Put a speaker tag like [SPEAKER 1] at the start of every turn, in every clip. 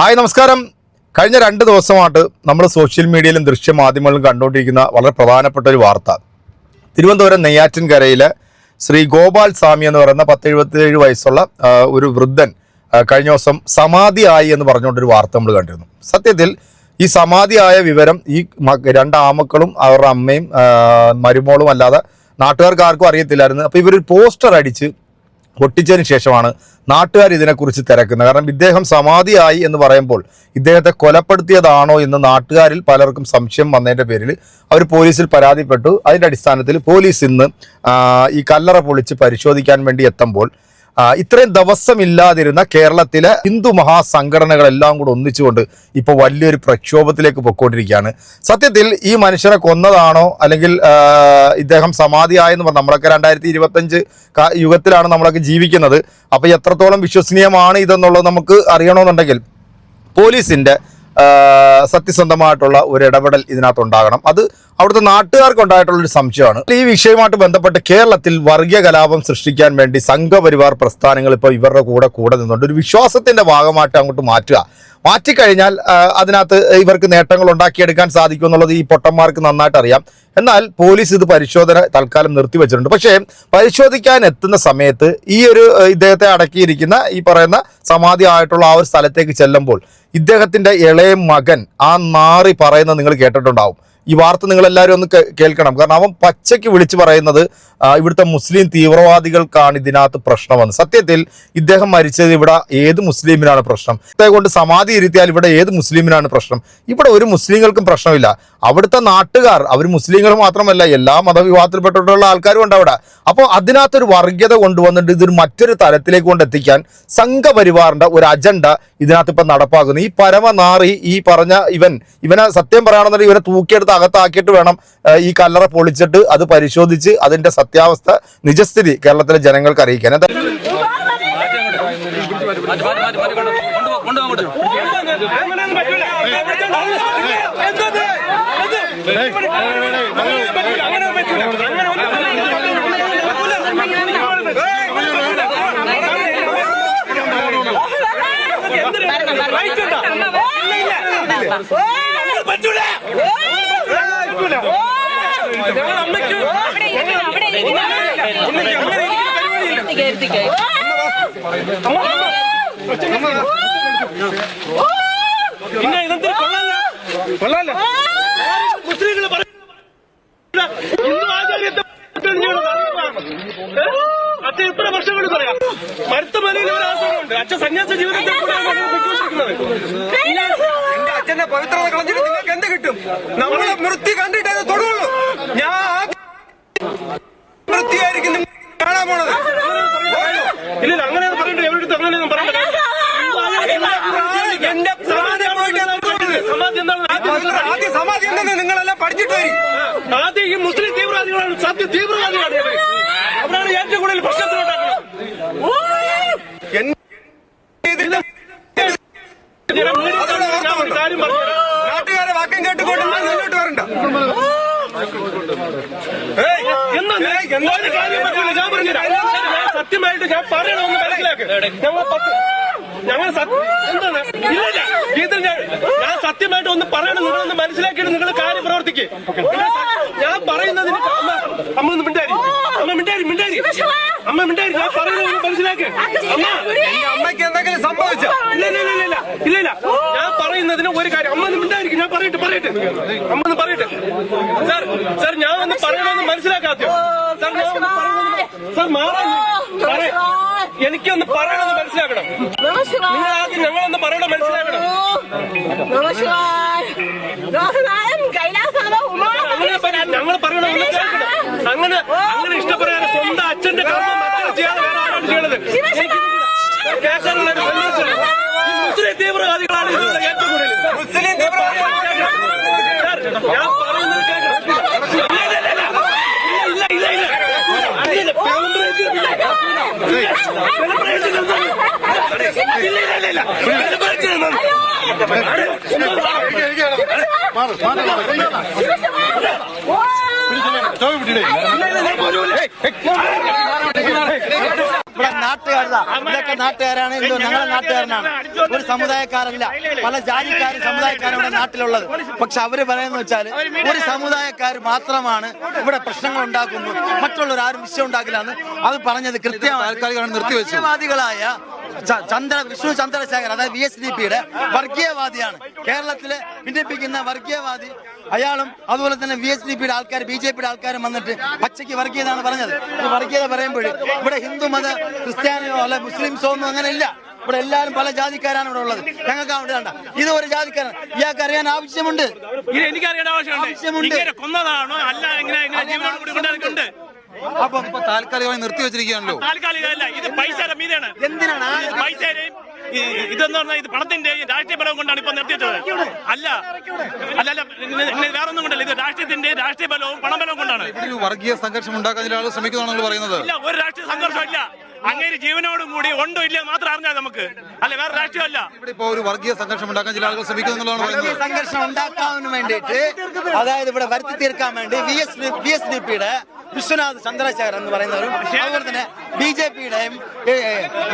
[SPEAKER 1] Hi നമസ്കാരം. കഴിഞ്ഞ രണ്ട് ദിവസമായിട്ട് നമ്മൾ സോഷ്യൽ മീഡിയയിലും ദൃശ്യ മാധ്യമങ്ങളിലും കണ്ടുകൊണ്ടിരിക്കുന്ന വളരെ പ്രധാനപ്പെട്ട ഒരു വാർത്ത. തിരുവനന്തപുരം നെയ്യാറ്റിൻകരയിലെ ശ്രീ ഗോപാൽ സ്വാമി എന്ന് പറയുന്ന പത്ത് എഴുപത്തിയേഴ് വയസ്സുള്ള ഒരു വൃദ്ധൻ കഴിഞ്ഞ ദിവസം സമാധിയായി എന്ന് പറഞ്ഞുകൊണ്ടൊരു വാർത്ത നമ്മൾ കണ്ടിരുന്നു. സത്യത്തിൽ ഈ സമാധിയായ വിവരം ഈ രണ്ട് ആമക്കളും അവരുടെ അമ്മയും മരുമോളും അല്ലാതെ നാട്ടുകാർക്ക് ആർക്കും അറിയത്തില്ലായിരുന്നു. അപ്പോൾ ഇവരൊരു പോസ്റ്റർ അടിച്ച് ഒട്ടിച്ചതിന് ശേഷമാണ് നാട്ടുകാർ ഇതിനെക്കുറിച്ച് തിരക്കുന്നത് കാരണം ഇദ്ദേഹം സമാധിയായി എന്ന് പറയുമ്പോൾ ഇദ്ദേഹത്തെ കൊലപ്പെടുത്തിയതാണോ എന്ന് നാട്ടുകാരിൽ പലർക്കും സംശയം വന്നതിന്റെ പേരിൽ അവർ പോലീസിൽ പരാതിപ്പെട്ടു. അതിന്റെ അടിസ്ഥാനത്തിൽ പോലീസ് ഇന്ന് ഈ കല്ലറ പൊളിച്ച് പരിശോധിക്കാൻ വേണ്ടി എത്തുമ്പോൾ ഇത്രയും ദിവസമില്ലാതിരുന്ന കേരളത്തിലെ ഹിന്ദു മഹാസംഘടനകളെല്ലാം കൂടെ ഒന്നിച്ചുകൊണ്ട് ഇപ്പോൾ വലിയൊരു പ്രക്ഷോഭത്തിലേക്ക് പൊയ്ക്കൊണ്ടിരിക്കുകയാണ്. സത്യത്തിൽ ഈ മനുഷ്യനെ കൊന്നതാണോ അല്ലെങ്കിൽ ഇദ്ദേഹം സമാധിയായെന്ന് പറഞ്ഞു നമ്മളൊക്കെ രണ്ടായിരത്തി ഇരുപത്തഞ്ച് യുഗത്തിലാണ് നമ്മളൊക്കെ ജീവിക്കുന്നത്. അപ്പോൾ എത്രത്തോളം വിശ്വസനീയമാണ് ഇതെന്നുള്ളത് നമുക്ക് അറിയണമെന്നുണ്ടെങ്കിൽ പോലീസിന്റെ ആ, സത്യസന്ധമായിട്ടുള്ള ഒരു ഇടപെടൽ ഇതിനകത്ത് ഉണ്ടാകണം അത് അവിടുത്തെ നാട്ടുകാർക്ക് ഉണ്ടായിട്ടുള്ള ഒരു സംശയമാണ്. ഈ വിഷയവുമായിട്ട് ബന്ധപ്പെട്ട് കേരളത്തിൽ വർഗീയ കലാപം സൃഷ്ടിക്കാൻ വേണ്ടി സംഘപരിവാർ പ്രസ്ഥാനങ്ങൾ ഇപ്പോൾ ഇവരുടെ കൂടെ കൂടെ നിന്നുണ്ട്. ഒരു വിശ്വാസത്തിന്റെ ഭാഗമായിട്ട് അങ്ങോട്ട് മാറ്റുക. മാറ്റിക്കഴിഞ്ഞാൽ അതിനകത്ത് ഇവർക്ക് നേട്ടങ്ങൾ ഉണ്ടാക്കിയെടുക്കാൻ സാധിക്കും എന്നുള്ളത് ഈ പൊട്ടന്മാർക്ക് നന്നായിട്ട് അറിയാം. എന്നാൽ പോലീസ് ഇത് പരിശോധന തൽക്കാലം നിർത്തിവെച്ചിട്ടുണ്ട് പക്ഷേ പരിശോധിക്കാൻ എത്തുന്ന സമയത്ത് ഈ ഒരു ഇദ്ദേഹത്തെ അടക്കിയിരിക്കുന്ന ഈ പറയുന്ന സമാധി ആയിട്ടുള്ള ആ ഒരു സ്ഥലത്തേക്ക് ചെല്ലുമ്പോൾ ഇദ്ദേഹത്തിന്റെ ഇളയ മകൻ ആ നാറി പറയുന്നത് നിങ്ങൾ കേട്ടിട്ടുണ്ടാവും. ഈ വാർത്ത നിങ്ങളെല്ലാവരും ഒന്ന് കേൾക്കണം. കാരണം അവൻ പച്ചയ്ക്ക് വിളിച്ചു പറയുന്നത് ഇവിടുത്തെ മുസ്ലിം തീവ്രവാദികൾക്കാണ് ഇതിനകത്ത് പ്രശ്നമെന്ന്. സത്യത്തിൽ ഇദ്ദേഹം മരിച്ചത് ഇവിടെ ഏത് മുസ്ലിമിനാണ് പ്രശ്നം? കൊണ്ട് സമാധി ഇരുത്തിയാൽ ഇവിടെ ഏത് മുസ്ലിമിനാണ് പ്രശ്നം? ഇവിടെ ഒരു മുസ്ലിങ്ങൾക്കും പ്രശ്നമില്ല. അവിടുത്തെ നാട്ടുകാർ അവർ മുസ്ലിങ്ങൾ മാത്രമല്ല എല്ലാ മതവിഭാഗത്തിൽപ്പെട്ടിട്ടുള്ള ആൾക്കാരും ഉണ്ട് അവിടെ. അപ്പോൾ അതിനകത്തൊരു വർഗീയത കൊണ്ടുവന്നിട്ട് ഇതൊരു മറ്റൊരു തലത്തിലേക്ക് കൊണ്ടെത്തിക്കാൻ സംഘപരിവാറിന്റെ ഒരു അജണ്ട ഇതിനകത്ത് ഇപ്പം നടപ്പാക്കുന്നു. ഈ പരമനാറി ഈ പറഞ്ഞ ഇവൻ ഇവനെ സത്യം പറയുകയാണെന്നുണ്ടെങ്കിൽ ഇവനെ തൂക്കിയെടുത്ത് അകത്താക്കിയിട്ട് വേണം ഈ കല്ലറ പൊളിച്ചിട്ട് അത് പരിശോധിച്ച് അതിന്റെ സത്യാവസ്ഥ നിജസ്ഥിതി കേരളത്തിലെ ജനങ്ങൾക്ക് അറിയിക്കാൻ.
[SPEAKER 2] ഓ പറ്റൂല. പിന്നെ ഇതെന്തിന് കൊള്ളാല്ല കൊള്ളാല്ല മുസ്ലിങ്ങൾ. അച്ഛൻ എത്ര വർഷങ്ങൾ പറയാം മരുത്ത മലയിൽ ഒരു ആശ്രമമുണ്ട് അച്ഛൻ സന്യാസ ജീവിതത്തെ
[SPEAKER 3] അച്ഛന്റെ പവിത്രത കളഞ്ഞിട്ട് നിങ്ങൾക്ക് എന്ത് കിട്ടും? നമ്മളെ മൃത്യു കണ്ടിട്ടേ അത് തൊടുള്ളൂ. ഞാൻ നിങ്ങൾ കാണാൻ പോണത്.
[SPEAKER 2] ഇല്ല അങ്ങനെ പറയണ്ട. എവിടെ അങ്ങനെയൊന്നും പറയണ്ട.
[SPEAKER 3] എന്റെ സമാധി പോയിട്ടാണ്
[SPEAKER 2] സമാധി എന്താണ്? ആദ്യം
[SPEAKER 3] ആദ്യം സമാധി. എന്തെന്ന് നിങ്ങളെല്ലാം പഠിച്ചിട്ട് വരും.
[SPEAKER 2] ആദ്യം ഈ മുസ്ലിം തീവ്രവാദികളാണ്. സത്യ തീവ്രവാദികളാണ് ഇവർ. അവരാണ് ഏറ്റവും കൂടുതൽ പ്രശ്നത്തിലുണ്ടാക്കുന്നത് ഞാൻ ഒരു കാര്യം പറഞ്ഞു
[SPEAKER 3] നാട്ടുകാരെ വാക്യം കേട്ടുകൊണ്ട് ഞാൻ മുന്നോട്ട് വരണ്ട ഏയ്,
[SPEAKER 2] എന്നാ ഞാൻ എന്താ ഒരു കാര്യം പറഞ്ഞില്ല ഞാൻ പറഞ്ഞുതരാം ഞാൻ സത്യമായിട്ട് ഞാൻ പറയണമെന്ന് മനസ്സിലാക്ക്. ഞങ്ങൾ പത്ത് ഞങ്ങൾ സത്യം എന്താണ്? ഇല്ല ഞാൻ സത്യമായിട്ട് ഒന്ന് പറയണം നിങ്ങളൊന്ന് മനസ്സിലാക്കിയിട്ട് നിങ്ങൾ കാര്യം പ്രവർത്തിക്ക്. ഞാൻ പറയുന്നതിന് അമ്മ അമ്മ ഒന്ന് മിണ്ടാരി അമ്മ മിണ്ടാരി മിണ്ടാരി അമ്മ മിണ്ടാരി ഞാൻ പറയുന്നത് മനസ്സിലാക്ക്. അമ്മ
[SPEAKER 3] എന്റെ അമ്മയ്ക്ക് എന്തെങ്കിലും സംഭവിച്ചോ
[SPEAKER 2] ഇല്ല ഇല്ല ഇല്ല ഇല്ല ഇല്ല ഇല്ല ഞാൻ പറയുന്നതിന് ഒരു കാര്യം അമ്മ ഒന്ന് മിണ്ടായിരിക്കും ഞാൻ പറയട്ടെ പറയട്ടെ. അമ്മന്ന് പറയട്ടെ. സാർ സാർ ഞാൻ ഒന്ന് പറയണമെന്ന് മനസ്സിലാക്കാത്ത സാർ ഞാൻ ഒന്ന് പറയണമെന്ന് സാർ മാറാൻ എനിക്കൊന്ന് പറയണമെന്ന് മനസ്സിലാക്കണം. നിങ്ങൾ ആദ്യം ഞങ്ങളൊന്ന് പറയണം മനസ്സിലാക്കണം. ഞങ്ങൾ പറയണം അങ്ങനെ അങ്ങനെ ഇഷ്ടപ്പെടാതെ സ്വന്തം അച്ഛന്റെ കർമ്മം മക്കൾ ചെയ്യാതെ വേറെ ആരാണ് ചെയ്യണത്? എനിക്ക് മുസ്ലിം തീവ്രവാദികളാണ് ഇതിലുള്ള ഏറ്റവും കൂടുതൽ
[SPEAKER 3] മുസ്ലിം
[SPEAKER 2] ഞാൻ പറയുന്നത് കേൾക്കണം.
[SPEAKER 4] ഇവിടെ നാട്ടുകാരതാ. ഇതൊക്കെ നാട്ടുകാരാണ്. എന്തോ ഞങ്ങളെ നാട്ടുകാരനാണ്. ഒരു സമുദായക്കാരല്ല. പല ജാതിക്കാരും സമുദായക്കാരും ഇവിടെ നാട്ടിലുള്ളത്. പക്ഷെ അവർ പറയുന്ന വെച്ചാൽ ഒരു സമുദായക്കാർ മാത്രമാണ് ഇവിടെ പ്രശ്നങ്ങൾ ഉണ്ടാക്കുന്നു മറ്റുള്ളവർ ആരും വിഷയം ഉണ്ടാക്കില്ല എന്ന് അത് പറഞ്ഞത് കൃത്യമായി നിർത്തിവെച്ചവാദികളായ ചന്ദ്ര വിഷ്ണു ചന്ദ്രശേഖർ അതായത് വി എസ് ഡി പിയുടെ വർഗീയവാദിയാണ്. കേരളത്തിലെ ഭിന്നിപ്പിക്കുന്ന വർഗീയവാദി അയാളും അതുപോലെ തന്നെ വി എസ് ഡി പിയുടെ ആൾക്കാർ ബി ജെ പിയുടെ ആൾക്കാരും വന്നിട്ട് പച്ചയ്ക്ക് വർഗീയതാണ് പറഞ്ഞത്. വർഗീയത പറയുമ്പോൾ ഇവിടെ ഹിന്ദു മത ക്രിസ്ത്യാനിയോ അല്ലെ മുസ്ലിംസോ ഒന്നും അങ്ങനെ ഇല്ല ഇവിടെ എല്ലാവരും പല ജാതിക്കാരാണ് ഇവിടെ ഉള്ളത്. ഞങ്ങൾക്ക് അവിടെ വേണ്ട. ഇത് ഒരു ജാതിക്കാരൻ ഇയാൾക്ക് അറിയാൻ ആവശ്യമുണ്ട്.
[SPEAKER 2] ആവശ്യമുണ്ട്. കൊന്നതാണോ? അല്ല
[SPEAKER 4] അപ്പം
[SPEAKER 5] ഇപ്പൊ താൽക്കാലികമായി നിർത്തിവെച്ചിരിക്കുകയാണല്ലോ
[SPEAKER 2] താൽക്കാലികമല്ല ഇത് പൈസയുടെ മീതാണ്.
[SPEAKER 4] എന്തിനാണ്?
[SPEAKER 2] ഇത് പൈസയുടെയും ഇതെന്ന് പറഞ്ഞാൽ ഇത് പണത്തിന്റെയും രാഷ്ട്രീയ ബലവും കൊണ്ടാണ് ഇപ്പൊ നിർത്തിയിട്ടത് അല്ല അല്ല അല്ല വേറെ ഒന്നും കൊണ്ടല്ല. ഇത് രാഷ്ട്രീയത്തിന്റെ രാഷ്ട്രീയ ബലവും പണബലവും കൊണ്ടാണ്.
[SPEAKER 5] ഒരു വർഗീയ സംഘർഷം ഉണ്ടാക്കാൻ ചില ആളുകൾ ശ്രമിക്കുന്നതാണല്ലോ പറയുന്നത്.
[SPEAKER 2] ഇല്ല ഒരു രാഷ്ട്രീയ സംഘർഷം ഇല്ല. അങ്ങനെ ജീവനോടും കൂടി ഉണ്ടോ ഇല്ല മാത്രം അറിഞ്ഞാൽ നമുക്ക്. അല്ല വേറെ രാഷ്ട്രീയമല്ല
[SPEAKER 5] ഇവിടെ ഇപ്പോൾ ഒരു വർഗീയ സംഘർഷം ഉണ്ടാക്കാൻ ചില ആളുകൾ ശ്രമിക്കുന്നു എന്നുള്ളതാണ്
[SPEAKER 4] വർഗീയ
[SPEAKER 5] പറയുന്നത്
[SPEAKER 4] സംഘർഷം ഉണ്ടാക്കാൻ വേണ്ടിയിട്ട് അതായത് ഇവിടെ വരുത്തി തീർക്കാൻ വേണ്ടി V S B S D പിയുടെ വിശ്വനാഥ് ചന്ദ്രശേഖർ എന്ന് പറയുന്നവരും അതുപോലെ തന്നെ ബി ജെ പിയുടെയും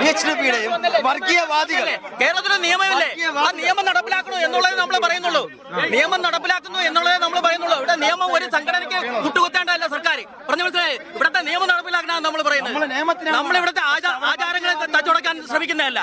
[SPEAKER 4] ബി എച്ച് ഡി പിയുടെയും വർഗീയവാദികൾ.
[SPEAKER 6] കേരളത്തിലെ നിയമമില്ലേ? ആ നിയമം നടപ്പിലാക്കണോ എന്നുള്ളത് നമ്മൾ പറയുന്നുള്ളൂ. നിയമം നടപ്പിലാക്കുന്നു എന്നുള്ളത് നമ്മൾ പറയുന്നുള്ളൂ. ഇവിടെ നിയമം ഒരു സംഘടനയ്ക്ക് മുട്ടുകുത്തേണ്ടതല്ല സർക്കാർ പറഞ്ഞു മനസ്സിലായി? ഇവിടുത്തെ നിയമം നടപ്പിലാക്കണമെന്ന് നമ്മൾ പറയുന്നത്. നമ്മൾ ഇവിടുത്തെ ആചാരങ്ങളെ തച്ചുടക്കാൻ ശ്രമിക്കുന്നതല്ല.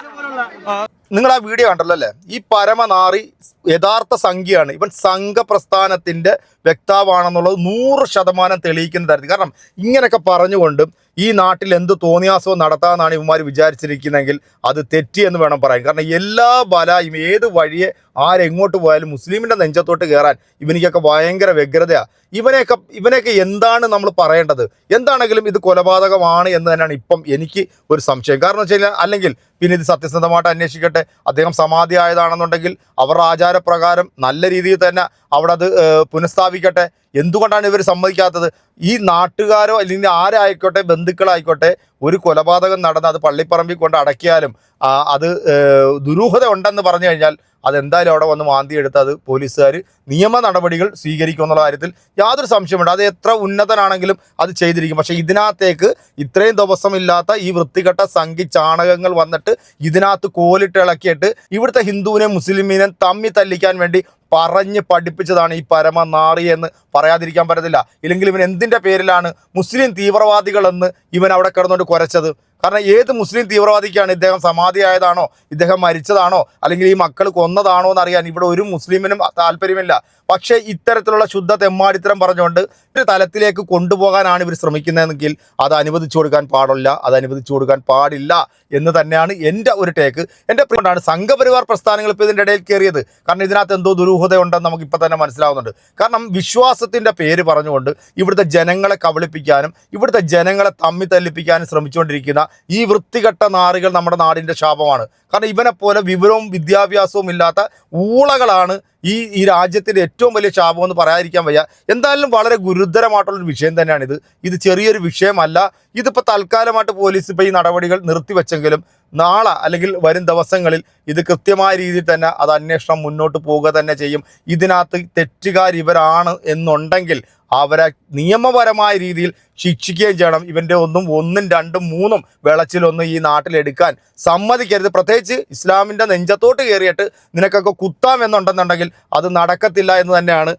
[SPEAKER 1] നിങ്ങൾ ആ വീഡിയോ കണ്ടല്ലോ അല്ലേ? ഈ പരമനാറി യഥാർത്ഥ സംഖ്യയാണ്. ഇവൻ സംഘപ്രസ്ഥാനത്തിന്റെ വ്യക്താവാണെന്നുള്ളത് നൂറ് ശതമാനം തെളിയിക്കുന്ന തരത്തിൽ. കാരണം ഇങ്ങനെയൊക്കെ പറഞ്ഞുകൊണ്ട് ഈ നാട്ടിൽ എന്ത് തോന്നിയാസവും നടത്താമെന്നാണ് ഇവന്മാർ വിചാരിച്ചിരിക്കുന്നതെങ്കിൽ അത് തെറ്റി എന്ന് വേണം പറയാൻ. കാരണം എല്ലാ ബലായും ഏത് വഴിയെ ആരെങ്ങോട്ട് പോയാലും മുസ്ലിമിന്റെ നെഞ്ചത്തോട്ട് കയറാൻ ഇവനിക്കൊക്കെ ഭയങ്കര വ്യഗ്രതയാണ് ഇവനെയൊക്കെ ഇവനെയൊക്കെ എന്താണ് നമ്മൾ പറയേണ്ടത്? എന്താണെങ്കിലും ഇത് കൊലപാതകമാണ് എന്ന് തന്നെയാണ് ഇപ്പം എനിക്ക് ഒരു സംശയം. കാരണം വെച്ച് കഴിഞ്ഞാൽ അല്ലെങ്കിൽ പിന്നെ ഇത് സത്യസന്ധമായിട്ട് അന്വേഷിക്കട്ടെ. അദ്ദേഹം സമാധി ആയതാണെന്നുണ്ടെങ്കിൽ അവരുടെ ആചാരപ്രകാരം നല്ല രീതിയിൽ തന്നെ അവിടെ അത് പുനഃസ്ഥാപിക്കട്ടെ. എന്തുകൊണ്ടാണ് ഇവർ സമ്മതിക്കാത്തത്? ഈ നാട്ടുകാരോ അല്ലെങ്കിൽ ആരായിക്കോട്ടെ ബന്ധുക്കളായിക്കോട്ടെ ഒരു കൊലപാതകം നടന്ന് അത് പള്ളിപ്പറമ്പിൽ കൊണ്ട് അടക്കിയാലും അത് ദുരൂഹത ഉണ്ടെന്ന് പറഞ്ഞു കഴിഞ്ഞാൽ അതെന്തായാലും അവിടെ വന്ന് മാന്തിയെടുത്ത് അത് പോലീസുകാർ നിയമ നടപടികൾ സ്വീകരിക്കും എന്നുള്ള കാര്യത്തിൽ യാതൊരു സംശയമുണ്ട് അത് എത്ര ഉന്നതനാണെങ്കിലും അത് ചെയ്തിരിക്കും. പക്ഷേ ഇതിനകത്തേക്ക് ഇത്രയും ദിവസമില്ലാത്ത ഈ വൃത്തികെട്ട സംഖ്യ ചാണകങ്ങൾ വന്നിട്ട് ഇതിനകത്ത് കോലിട്ട് ഇളക്കിയിട്ട് ഇവിടുത്തെ ഹിന്ദുവിനെ മുസ്ലിമിനെ തമ്മി തല്ലിക്കാൻ വേണ്ടി പറഞ്ഞ് പഠിപ്പിച്ചതാണ് ഈ പരമനാറി എന്ന് പറയാതിരിക്കാൻ പറ്റത്തില്ല. ഇല്ലെങ്കിൽ ഇവൻ എന്തിന്റെ പേരിലാണ് മുസ്ലിം തീവ്രവാദികളെന്ന് ഇവൻ അവിടെ കിടന്നുകൊണ്ട് കുരച്ചത് കാരണം ഏത് മുസ്ലിം തീവ്രവാദിക്കാണ് ഇദ്ദേഹം സമാധിയായതാണോ ഇദ്ദേഹം മരിച്ചതാണോ അല്ലെങ്കിൽ ഈ മക്കൾ കൊന്നതാണോ എന്ന് അറിയാൻ ഇവിടെ ഒരു മുസ്ലിമിനും താല്പര്യമില്ല. പക്ഷേ ഇത്തരത്തിലുള്ള ശുദ്ധ തെമ്മാടിത്തരം പറഞ്ഞുകൊണ്ട് ഒരു തലത്തിലേക്ക് കൊണ്ടുപോകാനാണ് ഇവർ ശ്രമിക്കുന്നതെങ്കിൽ അത് അനുവദിച്ചു കൊടുക്കാൻ പാടില്ല അത് അനുവദിച്ചു കൊടുക്കാൻ പാടില്ല എന്ന് തന്നെയാണ് എന്റെ ഒരു ടേക്ക് എന്റെ പ്രിയമാണ് സംഘപരിവാർ പ്രസ്ഥാനങ്ങൾ ഇപ്പോൾ ഇതിന്റെ ഇടയിൽ കയറിയത്. കാരണം ഇതിനകത്ത് എന്തോ ദുരൂഹതയുണ്ടെന്ന് നമുക്ക് ഇപ്പം തന്നെ മനസ്സിലാവുന്നുണ്ട്. കാരണം വിശ്വാസത്തിന്റെ പേര് പറഞ്ഞുകൊണ്ട് ഇവിടുത്തെ ജനങ്ങളെ കബളിപ്പിക്കാനും ഇവിടുത്തെ ജനങ്ങളെ തമ്മി തല്ലിപ്പിക്കാനും ശ്രമിച്ചുകൊണ്ടിരിക്കുന്ന ഈ വൃത്തികെട്ട നാറികൾ നമ്മുടെ നാടിന്റെ ശാപമാണ്. കാരണം ഇവനെപ്പോലെ പോലെ വിവരവും വിദ്യാഭ്യാസവും ഇല്ലാത്ത ഊളകളാണ് ഈ ഈ രാജ്യത്തിന്റെ ഏറ്റവും വലിയ ശാപം എന്ന് പറയാതിരിക്കാൻ വയ്യ. എന്തായാലും വളരെ ഗുരുതരമായിട്ടുള്ളൊരു വിഷയം തന്നെയാണിത്. ഇത് ചെറിയൊരു വിഷയമല്ല. ഇതിപ്പോൾ തൽക്കാലമായിട്ട് പോലീസ് ഇപ്പോൾ ഈ നടപടികൾ നിർത്തിവെച്ചെങ്കിലും നാളെ അല്ലെങ്കിൽ വരും ദിവസങ്ങളിൽ ഇത് കൃത്യമായ രീതിയിൽ തന്നെ അത് അന്വേഷണം മുന്നോട്ട് പോവുക തന്നെ ചെയ്യും. ഇതിനകത്ത് തെറ്റുകാർ ഇവരാണ് എന്നുണ്ടെങ്കിൽ അവരെ നിയമപരമായ രീതിയിൽ ശിക്ഷിക്കുകയും ചെയ്യണം. ഇവന്റെ ഒന്നും ഒന്നും രണ്ടും മൂന്നും വെളച്ചിലൊന്നും ഈ നാട്ടിലെടുക്കാൻ സമ്മതിക്കരുത്. പ്രത്യേകിച്ച് ഇസ്ലാമിന്റെ നെഞ്ചത്തോട്ട് കയറിയിട്ട് നിനക്കൊക്കെ കുത്താമെന്നുണ്ടെന്നുണ്ടെങ്കിൽ അത് നടക്കത്തില്ല എന്ന് തന്നെയാണ്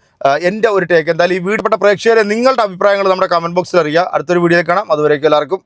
[SPEAKER 1] എന്റെ ഒരു ടേക്ക് എന്തായാലും ഈ വീടുപെട്ട പ്രേക്ഷകരെ നിങ്ങളുടെ അഭിപ്രായങ്ങൾ നമ്മുടെ കമന്റ് ബോക്സിൽ അറിയുക. അടുത്തൊരു വീഡിയോ കാണാം. അതുവരേക്കും എല്ലാവർക്കും